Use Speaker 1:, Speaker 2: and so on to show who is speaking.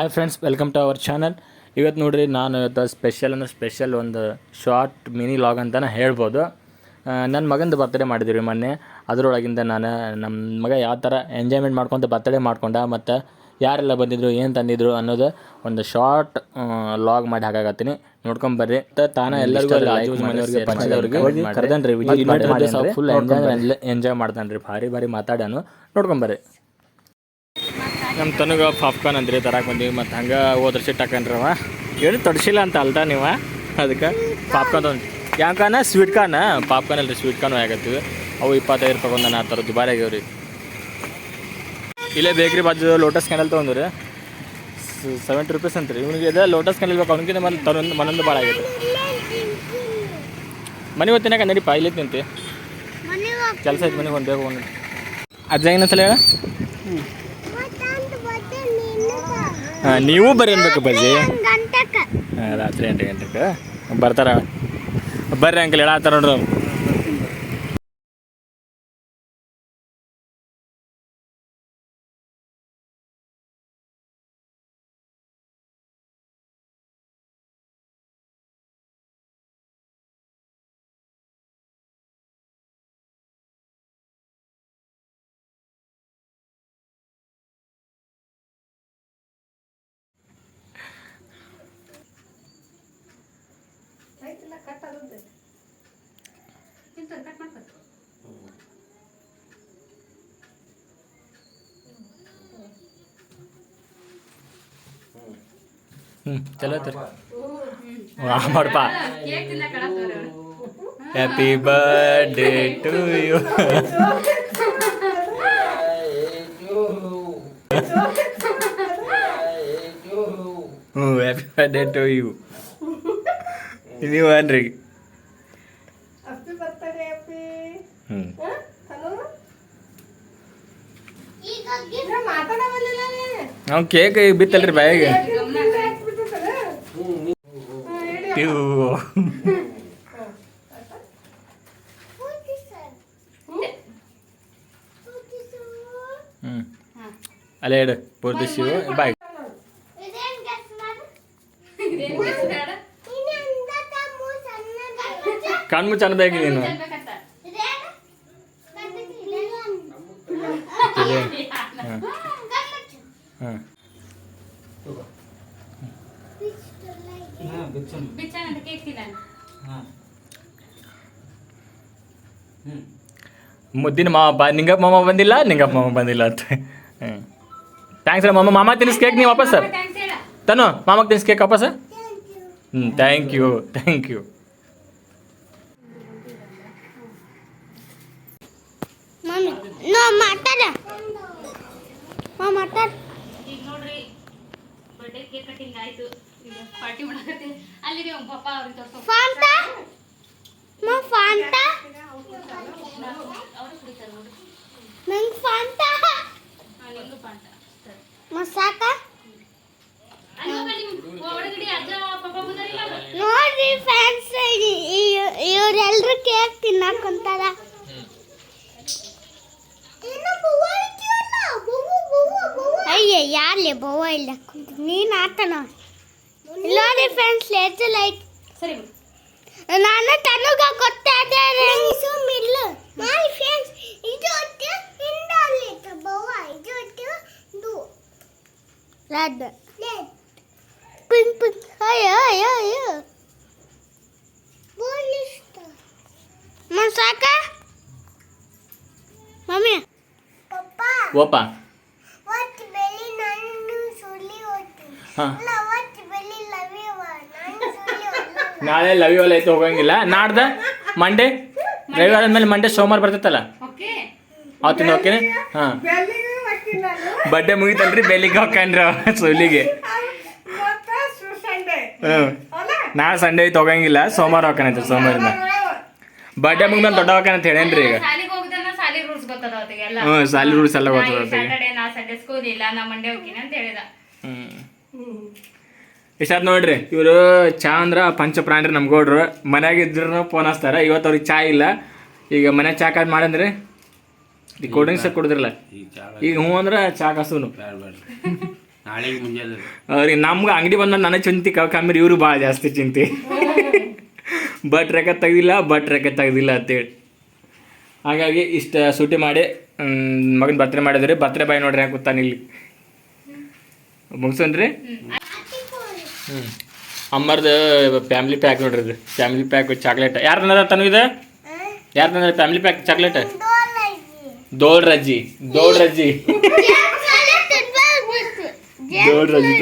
Speaker 1: Hi friends welcome to our channel ಇವತ್ತು ನೋಡಿರಿ ನಾನು ಇವತ್ತು ಸ್ಪೆಷಲ್ ಅಂದ್ರೆ ಸ್ಪೆಷಲ್ ಒಂದು ಶಾರ್ಟ್ ಮಿನಿ ಲಾಗ್ ಅಂತಲೇ ಹೇಳ್ಬೋದು. ನನ್ನ ಮಗಂದು ಬರ್ತಡೇ ಮಾಡಿದ್ದೀವಿ ಮೊನ್ನೆ. ಅದರೊಳಗಿಂದ ನಾನು ನಮ್ಮ ಮಗ ಯಾವ ಥರ ಎಂಜಾಯ್ಮೆಂಟ್ ಮಾಡ್ಕೊತ ಬರ್ತಡೇ ಮಾಡ್ಕೊಂಡ ಮತ್ತು ಯಾರೆಲ್ಲ ಬಂದಿದ್ರು ಏನು ತಂದಿದ್ರು ಅನ್ನೋದು ಒಂದು ಶಾರ್ಟ್ ಲಾಗ್ ಮಾಡಿ ಹಾಕಾಗತ್ತೀನಿ ನೋಡ್ಕೊಂಬರ್ರಿ ಬರ್ರಿ. ತಾನ ಎಲ್ಲರಿಗೂ ಕರೆದನ್ರಿ ಫುಲ್ ಎಂಜಾಯ್ ಎಂಜಾಯ್ ಮಾಡ್ತಾನೆ ರೀ ಭಾರಿ ಭಾರಿ ಮಾತಾಡೋನು ನೋಡ್ಕೊಂಬರ್ರಿ ನಮ್ಮ ತನಗ ಪಾಪ್ಕಾರ್ನ್ ಅಂದ್ರಿ ತರಕ್ಕೆ ಬಂದೀವಿ ಮತ್ತು ಹಂಗೆ ಹೋದ್ರ ಅವ. ಏನು ತೊಡಸಿಲ್ಲ ಅಂತ ಅಲ್ದ ನೀವ? ಅದಕ್ಕೆ ಪಾಪ್ಕಾರ್ನ್ ತಂದು ಯಾಕನ ಸ್ವೀಟ್ ಕಾರ್ನ್ ಪಾಪ್ಕಾರ್ನ್ ಅಲ್ರಿ ಸ್ವೀಟ್ ಕಾರ್ನ್ ಆಗತ್ತೀವಿ ಅವು ಇಪ್ಪತ್ತೈದು ರೂಪಾಯಿ ಒಂದು ಆ ಥರ ದುಬಾರಿ ಆಗ್ಯಾವ ರೀ ಇಲ್ಲೇ ಬೇಕ್ರಿ ಬಾಜು ಲೋಟಸ್ ಕ್ಯಾನಲ್ ತೊಗೊಂಡ್ರಿ ಸೆವೆಂಟಿ ರುಪೀಸ್ ಅಂತ ರೀ ಇವ್ನಿಗೆ ಇದೆ ಲೋಟಸ್ ಕ್ಯಾನಲ್ ಬೇಕು ಅವನಿಗೆ ಮನೆ ತರೊಂದು ಮನೊಂದು ಭಾಳ ಆಗೈತೆ ಮನೆ ಹೊತ್ತಿನಾಗ ನಡಿ ಇಲ್ಲಿ ನಿಂತಿ. ಕೆಲಸ ಐತೆ ಮನೆಗೆ ಒಂದು ಬೇಕು ಒಂದು ಅಜ್ಜ ಏನಂತಲ್ಲ ಹೇಳ. ಹಾಂ ನೀವು ಬರ್ರಿ ಅನ್ಬೇಕು ಬಜ್ಜಿ ಹಾಂ ರಾತ್ರಿ ಎಂಟು ಗಂಟೆಗೆ ಬರ್ತಾರ. ಬರ್ರಿ ಅಂಕಲ್ ಹೇಳತ್ತಾರ ನೋಡ್ರಿ ಅವ್ರು. ಹ್ಞೂ ಚಲೋ ಐತ್ರಿ ವಾ ಮಾಡಪ್ಪ ಹ್ಯಾಪಿ ಬರ್ಡೇ ಟು ಯು ಹ್ಞೂ ಹ್ಯಾಪಿ ಬರ್ಡೇ ಟು ಯು ನೀವು ನಾವು ಕೇಕ್ ಬಿತ್ತಲ್ರಿ ಬಾಯಿಗೆ. ಅಲ್ಲೇ ಇಡು ಪೂರ್ತಿ ಶಿವು ಬಾಯ್ ಕಣ್ಮು ಚೆನ್ನಬೇಕು ನೀನು. ಹಾಂ ಮುದ್ದಿನ ಮಾವ ಬಾ ನಿಂಗಪ್ಪ ಮಾಮ ಬಂದಿಲ್ಲ ನಿಂಗಪ್ಪ ಮಾಮ ಬಂದಿಲ್ಲ ಅಂತ ಹ್ಞೂ ಥ್ಯಾಂಕ್ಸ್ ರೀ ಮಾಮ ಮಾಮ ತಿನ್ನಿಸ್ ಕೇಕ್ ನೀವು ವಾಪಸ್ ಸರ್ ತನು ಮಾಮಗೆ ತಿನ್ನಿಸ್ ಕೇಕ್ ವಾಪಸ್ ಹ್ಞೂ thank you thank you
Speaker 2: mummy no ಮಾತಾಡ ಮಾ ಮಾತಾಡ
Speaker 3: ಈಗ ನೋಡ್ರಿ. ಬರ್ಡೇ ಕೇಕ್ ಕಟಿಂಗ್ ಆಯ್ತು. ಈಗ ಪಾರ್ಟಿ ಮಾಡಕತ್ತೆ. ಅಲ್ಲಿ ರೀ ಪಪ್ಪ ಅವ್ರಿಗೆ ತೋರ್ಸೋ
Speaker 2: ಫಾಂಟಾ ಮಾ ಫಾಂಟಾ
Speaker 3: ಅವರು ಕುಡಿತಾರೆ ನೋಡಿ
Speaker 2: ನಂಗೆ ಫಾಂಟಾ
Speaker 3: ಪಾಂಟ ಸರಿ.
Speaker 2: ಮಾ ಸಾಕ? ನೋಡ್ರಿ ಫ್ಯಾನ್ಸ್ ಇವರೆಲ್ಲರೂ ಕೇಕ್ ತಿನ್ನಕ್ అయ్యే యాలే బోవ ఇలా
Speaker 3: నేను
Speaker 2: ఆడతాను ఇలా ఫ్రెండ్స్ లేదు లైట్ సరే నాన్న తనుగా కొత్త మిల్లు మై ఫ్రెండ్స్ ఇది వచ్చి ఇందాలేట బోవ ఇది వచ్చి దు రెడ్ పింక్ పింక్ అయ్యో అయ్యో
Speaker 1: అయ్యో
Speaker 2: బోలిస్తా మన సాకా మమ్మీ పప్పా
Speaker 1: ಹಾಂ. ನಾಳೆ ಲವಿವಲ್ಲ ಐತೆ ಹೋಗಂಗಿಲ್ಲ. ನಾಡ್ದ ಮಂಡೇ ರವಿವಾರ ಆದ್ಮೇಲೆ ಮಂಡೇ ಸೋಮವಾರ ಬರ್ತೈತಲ್ಲ?
Speaker 3: ಓಕೆ.
Speaker 1: ಅವತ್ತಿನ ಓಕೆ ಹಾಂ.
Speaker 4: ಬಡ್ಡೆ
Speaker 1: ಬರ್ಡೇ ಮುಗಿತಲ್ರಿ ಬೆಲ್ಲಿಗೆ ಹೋಗ್ಕಂಡ್ರಿ ಸೊಲಿಗೆ.
Speaker 4: ಮತ್ತ ಸಂಡೆ
Speaker 1: ಹ್ಞೂ ನಾಳೆ ಸಂಡೇ ಐತೆ ಹೋಗಂಗಿಲ್ಲ ಸೋಮವಾರ ಹೋಗ್ಕನೈತೆ ಸೋಮವಾರಿಂದ ಬರ್ಡೇ ಮುಗಿದ ದೊಡ್ಡ ಹೋಗ್ಕನಂತ ಹೇಳೇನ್ರಿ ಈಗ? ಹ್ಞೂ ಸಾಲಿ ರೂಲ್ಸ್ ಎಲ್ಲ? ಗೊತ್ತದ
Speaker 3: ಸ್ಯಾಟರ್ಡೇ ನಾ ಸಂಡೇ ಸ್ಕೂಲ್ ಇಲ್ಲ ನಾ ಮಂಡೇ ಹೋಗ್ತೀನಿ ಅಂತ ಹೇಳಿದ.
Speaker 1: ಹ್ಞೂ ಇಷ್ಟಾದ್ ನೋಡ್ರಿ ಇವರು ಚಾ ಅಂದ್ರ ಪಂಚಪ್ರಾಣ್ರಿ ನಮ್ಮ ಗೌಡ್ರು. ಮನ್ಯಾಗ ಇದ್ರು ಫೋನ್ ಹಚ್ತಾರೆ. ಇವತ್ತು ಅವ್ರಿಗೆ ಚಾ ಇಲ್ಲ. ಈಗ ಮನೆ ಚಾ ಕಾದ್ ಮಾಡಂದ್ರಿ? ಈ ಕೋಲ್ಡ್ ಡ್ರಿಂಕ್ಸ್ ಕುಡಿದ್ರಲ್ಲ. ಈಗ ಹ್ಞೂ ಅಂದ್ರೆ ಚಾ ಕಾಸುನು. ಅವ್ರಿ ನಮ್ಗೆ ಅಂಗಡಿ ಬಂದ ನನಗೆ ಚಿಂತೆ ಕಮ್ಮಿ ಇವರು ಭಾಳ ಜಾಸ್ತಿ ಚಿಂತೆ. ಬಟ್ ರೆಕ್ಕ ತೆಗ್ದಿಲ್ಲ ಬಟ್ ರೆಕ್ಕ ತೆಗ್ದಿಲ್ಲ ಅಂತೇಳಿ. ಹಾಗಾಗಿ ಇಷ್ಟ ಸೂಟಿ ಮಾಡಿ ಮಗನ ಬರ್ತ್ಡೇ ಮಾಡಿದ್ರಿ. ಬರ್ತ್ಡೇ ಬಾಯ್ ನೋಡ್ರಿ ಯಾಕೆ ಕೂತಾನ ಇಲ್ಲಿ? ಮುಗಿಸೋನ್ರಿ? ಹ್ಞೂ ಅಮ್ಮರ್ದು ಫ್ಯಾಮಿಲಿ ಪ್ಯಾಕ್ ನೋಡ್ರಿ ಇದು. ಫ್ಯಾಮಿಲಿ ಪ್ಯಾಕ್ ಚಾಕ್ಲೇಟ್ ಯಾರು ತನ ತನು ಇದೆ? ಯಾರು ತಂದ್ರೆ ಫ್ಯಾಮಿಲಿ ಪ್ಯಾಕ್ ಚಾಕ್ಲೇಟ್ ದೋಳ್ ರಜ್ಜಿ. ದೋಳ್ ರಜ್ಜಿ. ದೋಳ್ ರಜ್ಜಿ.